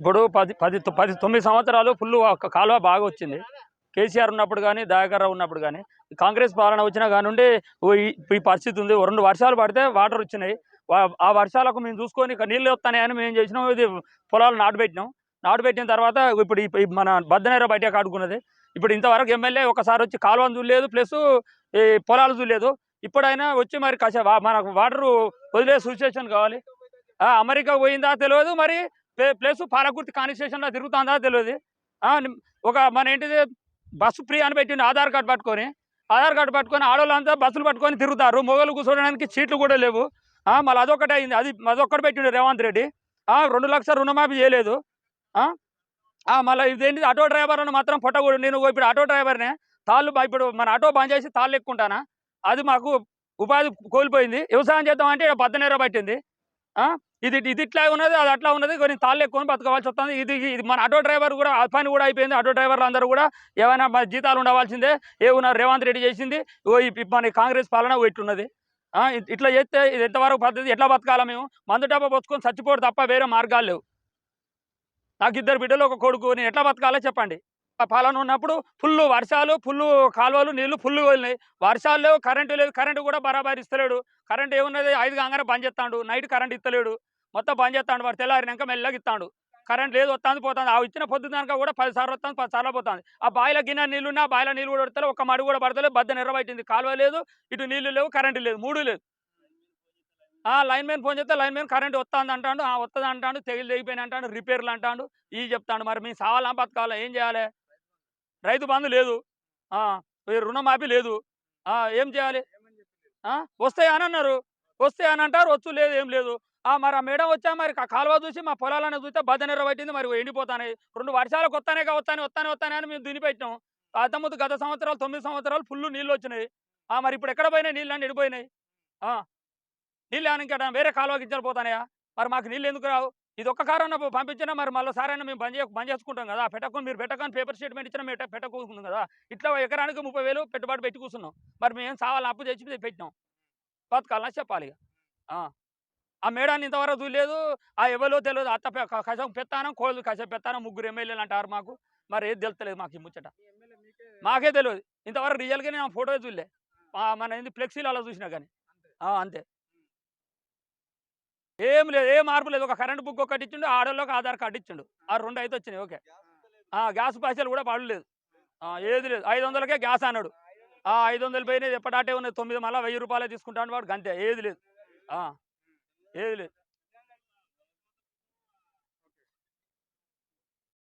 ఇప్పుడు పది పది పది తొమ్మిది సంవత్సరాలు ఫుల్ కాలువ బాగా వచ్చింది. కేసీఆర్ ఉన్నప్పుడు కానీ దయాకర్ ఉన్నప్పుడు కానీ కాంగ్రెస్ పాలన వచ్చినా కానివ్వండి ఈ- పరిస్థితి ఉంది. రెండు వర్షాలు పడితే వాటర్ వచ్చినాయి. ఆ వర్షాలకు మేము చూసుకొని నీళ్ళు వస్తాయని మేము చేసినాం. ఇది పొలాలు నాటుపెట్టినాం నాటుపెట్టిన తర్వాత ఇప్పుడు మన బద్దనేర బయట కాడుకున్నది ఇప్పుడు ఇంతవరకు ఎమ్మెల్యే ఒకసారి వచ్చి కాలువను చూడలేదు ప్లస్ ఈ పొలాలు చూడలేదు. ఇప్పుడైనా వచ్చి మరి కాసే మనకు వాటర్ వదిలే సిచ్యువేషన్ కావాలి. ఆ, అమెరికా పోయిందా తెలియదు మరి. ప్లేస్ పాలకుర్తి కాన్స్టిట్యూషన్లో తిరుగుతుందా తెలియదు ఒక మన ఏంటిది బస్సు ఫ్రీ అని పెట్టిండు ఆధార్ కార్డు పట్టుకొని. ఆధార్ కార్డు పట్టుకొని ఆడవాళ్ళంతా బస్సులు పట్టుకొని తిరుగుతారు. మొగలు కూర్చోడానికి సీట్లు కూడా లేవు. మళ్ళీ అదొకటి అయింది. అది అదొక్కటి పెట్టిండు రేవంత్ రెడ్డి. రెండు లక్షల రుణమాఫీ చేయలేదు. మళ్ళీ ఇదేంటి ఆటో డ్రైవర్ అని మాత్రం పొట్టకూడదు. నేను ఇప్పుడు ఆటో డ్రైవర్నే తాళ్ళు ఇప్పుడు మన ఆటో బంద్ చేసి తాళ్ళు ఎక్కుంటానా అది మాకు ఉపాధి కోల్పోయింది. వ్యవసాయం చేద్దామంటే బద్దనేర పట్టింది. ఇది ఇది ఇట్లా ఉన్నది అది అట్లా ఉన్నది కొన్ని తాళ్ళు ఎక్కువ బతకవలసి వస్తుంది. ఇది ఇది మన ఆటో డ్రైవర్ కూడా ఆ పని కూడా అయిపోయింది. ఆటో డ్రైవర్లు అందరూ కూడా ఏమైనా మన జీతాలు ఉండవలసిందే ఏ ఉన్నారు రేవంత్ రెడ్డి చేసింది ఓ ఈ మన కాంగ్రెస్ పాలన ఓ ఇట్లా చేస్తే ఇది ఎంతవరకు పద్ధతి ఎట్లా బతకాలా మేము? మందు డబ్బా పోసుకొని చచ్చిపోవడం తప్ప వేరే మార్గాలు లేవు. నాకు ఇద్దరు బిడ్డలు ఒక కొడుకు నేను ఎట్లా బతకాలో చెప్పండి. పాలన ఉన్నప్పుడు ఫుల్ వర్షాలు ఫుల్ కాలువలు నీళ్ళు ఫుల్ వదిలినాయి వర్షాలు లేవు కరెంటు లేదు కరెంటు కూడా బరాబర్ ఇస్తలేడు. కరెంట్ ఏమున్నది? ఐదు కాగానే బంద్ చేస్తాడు. నైట్ కరెంట్ ఇస్తలేడు మొత్తం బంద్ చేస్తాడు. వాడు తెల్లారినాక మెల్లగా ఇస్తాడు. కరెంట్ లేదు వస్తుంది పోతుంది. ఆ ఇచ్చిన పొద్దు కూడా పది సార్లు వస్తుంది పది సార్లు పోతుంది. ఆ బాయిల గిన్నె నీళ్ళున్నా బాయిల నీళ్ళు కూడా పడతలేదు ఒక మడుగు కూడా పడతలేదు బద్ద నిర్వహించింది కాలువ లేదు ఇటు నీళ్ళు లేవు కరెంటు లేదు మూడు లేదు. ఆ లైన్ మ్యాన్ ఫోన్ చేస్తే లైన్ మ్యాన్ కరెంట్ వస్తుంది అంటాడు. ఆ వస్తుంది అంటాడు తెగిలి తెగిపోయిన అంటాడు రిపేర్లు అంటాడు. ఇవి చెప్తాడు మరి మీ సావాలా బతకాలా ఏం చేయాలి? రైతు బంధు లేదు. ఆ, రుణమాఫీ లేదు. ఏం చేయాలి? ఆ, వస్తాయి అని అన్నారు. వస్తే అని అంటారు వచ్చు లేదు ఏం లేదు. ఆ మరి ఆ మేడం వచ్చా? మరి ఆ కాలువ చూసి మా పొలాలను చూస్తే బద్దనెర్ర పట్టింది మరి ఎండిపోతాయి రెండు వర్షాలకు వస్తానే వస్తానే వస్తానే వస్తానే అని మేము దున్ని పెట్టినాం. అంతకుముందు గత సంవత్సరాలు తొమ్మిది సంవత్సరాలు ఫుల్ నీళ్ళు వచ్చినాయి. ఆ మరి ఇప్పుడు ఎక్కడ పోయినాయి? నీళ్ళు అన్నీ ఎండిపోయినాయి నీళ్ళు ఏమైనా ఇంకా వేరే కాలువకి ఇచ్చారు పోతానయా? మరి మాకు నీళ్ళు ఎందుకు రావు? ఇది ఒక్క కారణం పంపించినా మరి మళ్ళీ సారైనా మేము బంద్ బంద్ చేసుకుంటాం కదా. పెట్టకుండా మీరు పెట్టకుండా పేపర్ స్టేట్మెంట్ ఇచ్చినా మేము పెట్టకూసుకున్నాం కదా. ఇట్లా ఎకరానికి ముప్పై వేలు పెట్టుబడి పెట్టి కూర్చున్నాం. మరి మేము సావాలి అప్పు తెచ్చి పెట్టినాం. బతకాలని చెప్పాలి. ఆ. ఆ మేడాన్ని ఇంతవరకు చూడలేదు. ఆ ఎవరో తెలియదు అత్త కసం పెత్తానం కోళ్ళు కసం పెత్తానం ముగ్గురు ఎమ్మెల్యేలు అంటారు మాకు. మరి ఏది తెలుస్తలేదు మాకు ఈ ముచ్చట. మాకే తెలియదు ఇంతవరకు రియల్గా నేను ఫోటో చూడలే. మన ఏంది ఫ్లెక్సీలు అలా చూసినా కానీ. అంతే. ఏం లేదు ఏ మార్పు లేదు. ఒక కరెంట్ బుక్ ఒకటి ఇచ్చిండు ఆడోళ్ళకి ఆధార్ కార్డు ఇచ్చిండు. ఆ రెండు అయితే వచ్చినాయి ఓకే. ఆ, గ్యాస్ పైసలు కూడా పడలేదు. ఏది లేదు. ఐదు వందలకే గ్యాస్ అన్నాడు. ఆ ఐదు వందలు పోయినది ఎప్పటాటే ఉన్నది తొమ్మిది మళ్ళీ వెయ్యి రూపాయలే తీసుకుంటాను వాడు గంతే. ఏది లేదు. ఏది లేదు.